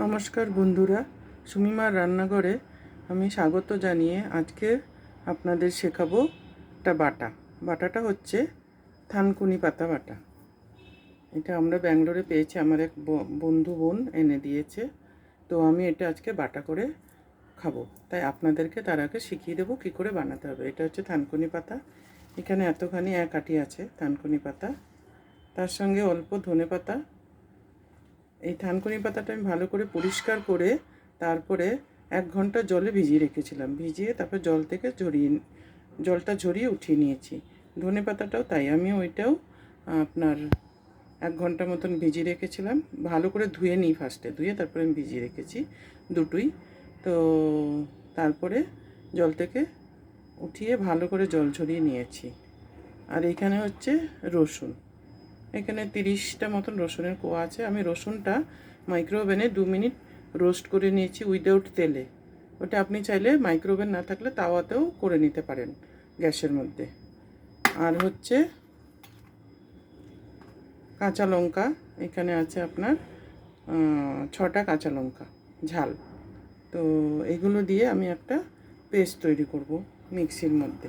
নমস্কার বন্ধুরা, সুমিমার রান্নাঘরে আমি স্বাগত জানিয়ে আজকে আপনাদের শেখাবো একটা বাটা। বাটাটা হচ্ছে থানকুনি পাতা বাটা। এটা আমরা ব্যাঙ্গালোরে পেয়েছি, আমার এক বন্ধু বোন এনে দিয়েছে। তো আমি এটা আজকে বাটা করে খাব। তাই আপনাদেরকে তার আগে শিখিয়ে দেবো কী করে বানাতে হবে। এটা হচ্ছে থানকুনি পাতা। এখানে এতখানি এক আটি আছে থানকুনি পাতা। তার সঙ্গে অল্প ধনে পাতা এই থানকুনি পাতাটা আমি ভালো করে পরিষ্কার করে তারপরে এক ঘণ্টা জলে ভিজিয়ে রেখেছিলাম। ভিজিয়ে তারপর জল থেকে ঝরিয়ে জলটা ঝরিয়ে উঠিয়ে নিয়েছি। ধনে পাতাটাও তাই আমি ওইটাও আপনার এক ঘণ্টা মতন ভিজিয়ে রেখেছিলাম। ভালো করে ধুয়ে নিই ফার্স্টে ধুয়ে তারপরে আমি ভিজিয়ে রেখেছি দুটোই। তো তারপরে জল থেকে উঠিয়ে ভালো করে জল ঝরিয়ে নিয়েছি। আর এখানে হচ্ছে রসুন। এখানে তিরিশটা মতন রসুনের কোয়া আছে। আমি রসুনটা মাইক্রোওভেনে দু মিনিট রোস্ট করে নিয়েছি উইদাউট তেলে। ওটা আপনি চাইলে মাইক্রোওভেন না থাকলে তাওয়াতেও করে নিতে পারেন গ্যাসের মধ্যে। আর হচ্ছে কাঁচা লঙ্কা, এখানে আছে আপনার ছটা কাঁচা লঙ্কা, ঝাল। তো এগুলো দিয়ে আমি একটা পেস্ট তৈরি করব মিক্সির মধ্যে।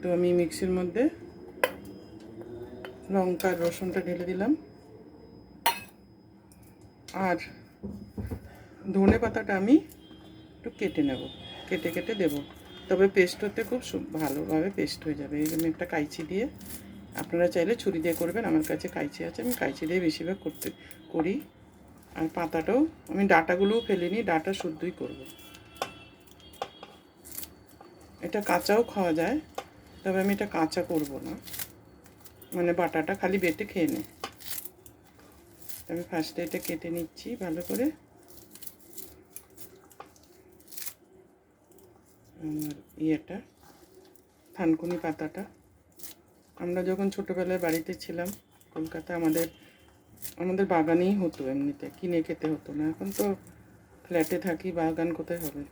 তো আমি মিক্সির মধ্যে লঙ্কা আর রসুনটা ঢেলে দিলাম। আর ধনে পাতাটা আমি একটু কেটে নেব, কেটে কেটে দেব। তবে পেস্ট হতে খুব ভালোভাবে পেস্ট হয়ে যাবে। এই জন্য একটা কাইচি দিয়ে আপনারা চাইলে ছুরি দিয়ে করবেন। আমার কাছে কাইচি আছে, আমি কাইচি দিয়ে বেশিরভাগ করতে করি। আর পাতাটাও, আমি ডাটাগুলোও ফেলিনি, ডাটা শুদ্ধই করব। এটা কাঁচাও খাওয়া যায়, তবে আমি এটা কাঁচা করব না। মানে বাটাটা খালি বেটে খেয়ে নে। আমি ফার্স্টে এটা কেটে নিচ্ছি ভালো করে। আমার ইয়েটা, থানকুনি পাতাটা। আমরা যখন ছোটোবেলায় বাড়িতে ছিলাম, কলকাতা আমাদের আমাদের বাগানেই হতো এমনিতে, কিনে খেতে হতো না। এখন তো ফ্ল্যাটে থাকি, বাগান কোথায় হবে?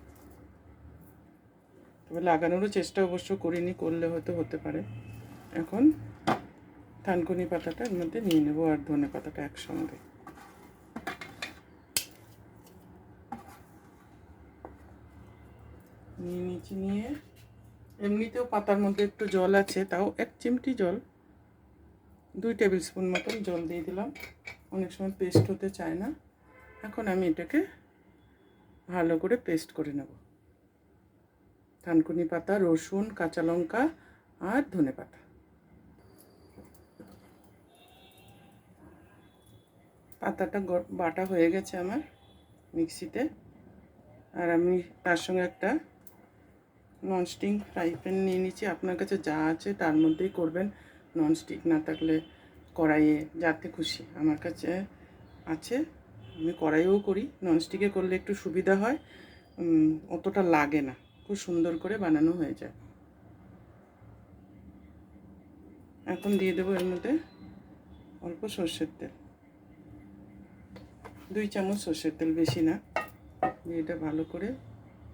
তবে লাগানোরও চেষ্টা অবশ্য করিনি, করলে হয়তো হতে পারে। এখন থানকুনি পাতাটা এর মধ্যে নিয়ে নেব আর ধনে পাতাটা একসঙ্গে। নিয়ে নিচ্ছি নিয়ে। এমনিতেও পাতার মধ্যে একটু জল আছে, তাও এক চিমটি জল। দুই টেবিল স্পুন মতন জল দিয়ে দিলাম। অনেক সময় পেস্ট হতে চায় না। এখন আমি এটাকে ভালো করে পেস্ট করে নেব। থানকুনি পাতা, রসুন, কাঁচা লঙ্কা আর ধনে পাতা। পাতাটা বাটা হয়ে গেছে আমার মিক্সিতে। আর আমি তার সঙ্গে একটা ননস্টিক ফ্রাই প্যান নিয়ে নিচ্ছি। আপনার কাছে যা আছে তার মধ্যেই করবেন। ননস্টিক না থাকলে কড়াইয়ে যাতে খুশি। আমার কাছে আছে। আমি কড়াইও করি। ননস্টিকে করলে একটু সুবিধা হয়। অতটা লাগে না। খুব সুন্দর করে বানানো হয়ে যায়। এখন দিয়ে দেবো এর মধ্যে অল্প সর্ষের তেল। দুই চামচ সর্ষের তেল বেশি না এটা ভালো করে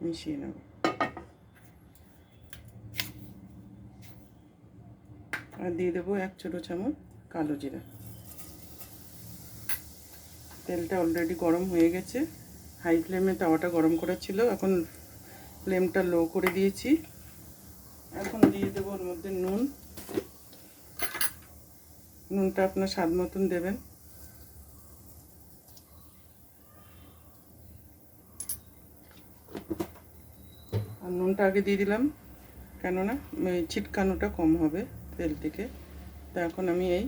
মিশিয়ে নেব। আর দিয়ে দেবো এক ছোটো চামচ কালো জিরা। তেলটা অলরেডি গরম হয়ে গেছে। হাই ফ্লেমে তাওয়াটা গরম করা ছিল, এখন ফ্লেমটা লো করে দিয়েছি। এখন দিয়ে দেবো ওর মধ্যে নুন। নুনটা আপনার স্বাদ মতন দেবেন। আর আগে দিয়ে দিলাম, কেননা ছিটকানোটা কম হবে তেল থেকে। তো এখন আমি এই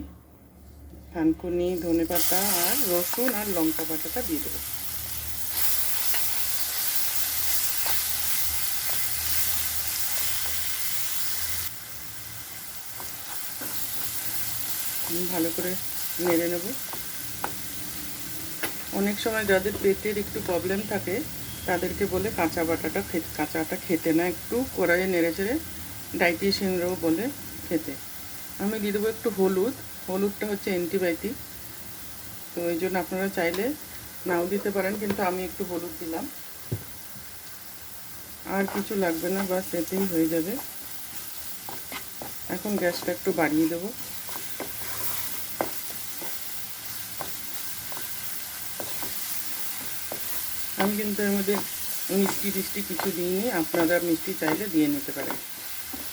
থানকুনি ধনে পাতা আর রসুন আর লঙ্কা পাতাটা দিয়ে দেবো। ভালো করে নেড়ে নেব। অনেক সময় যাদের পেটের একটু প্রবলেম থাকে তাদেরকে বলে কাঁচা বাটাটা কাঁচাটা খেতে না, একটু কড়াইয়ে নেড়ে চেড়ে ডাইটিশিয়ানরাও বলে খেতে। আমি দিয়ে দেবো একটু হলুদ, হলুদটা হচ্ছে অ্যান্টিবায়োটিক তো এই জন্য আপনারা চাইলে নাও দিতে পারেন, কিন্তু আমি একটু হলুদ দিলাম। আর কিছু লাগবে না, বাস এতেই হয়ে যাবে। এখন গ্যাসটা একটু বাড়িয়ে দেবো। আমি কিন্তু এর মধ্যে মিষ্টি টিষ্টি কিছু দিইনি, আপনারা মিষ্টি চাইলে দিয়ে নিতে পারেন।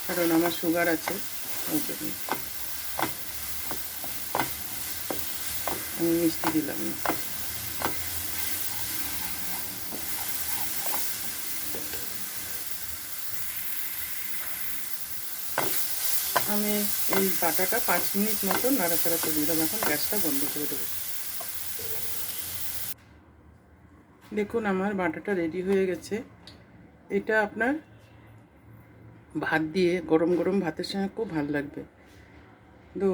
কারণ আমার সুগার আছে, ওই জন্য। আমি মিষ্টি দিলাম আমি এই বাটাটা পাঁচ মিনিট মতো নাড়াচাড়া করে দিলাম, এখন গ্যাসটা বন্ধ করে দেবো। দেখুন, আমার বাটাটা রেডি হয়ে গেছে। এটা আপনার ভাত দিয়ে, গরম গরম ভাতের সঙ্গে খুব ভালো লাগবে। তো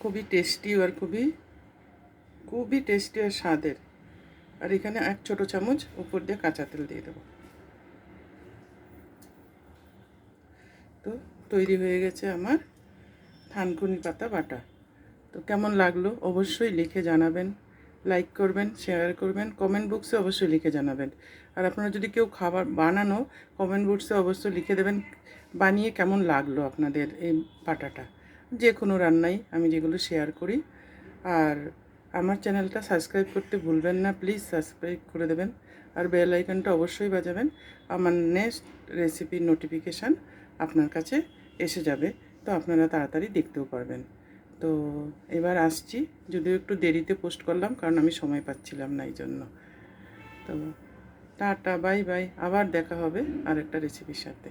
খুবই টেস্টি আর খুবই খুবই টেস্টি আর স্বাদের। আর এখানে এক ছোটো চামচ উপর দিয়ে কাঁচা তেল দিয়ে দেবো। তো তৈরি হয়ে গেছে আমার থানকুনি পাতা বাটা। তো কেমন লাগল অবশ্যই লিখে জানাবেন। লাইক করবেন শেয়ার করবেন কমেন্ট বক্সে অবশ্যই লিখে জানাবেন। আর আপনারা যদি কেউ খাবার বানানো কমেন্ট বক্সে অবশ্যই লিখে দেবেন বানিয়ে কেমন লাগল আপনাদের এই পাটাটা যে কোনো রান্নাই আমি যেগুলো শেয়ার করি। আর আমার চ্যানেলটা সাবস্ক্রাইব করতে ভুলবেন না প্লিজ সাবস্ক্রাইব করে দেবেন। আর বেল আইকনটা অবশ্যই বাজাবেন। আমার নেক্সট রেসিপির নোটিফিকেশান আপনার কাছে এসে যাবে। তো আপনারা তাড়াতাড়ি দেখতেও পারবেন। তো এবার আসছি। যদিও একটু দেরিতে পোস্ট করলাম, কারণ আমি সময় পাচ্ছিলাম না এই জন্য তো টাটা বাই বাই আবার দেখা হবে আরেকটা রেসিপির সাথে।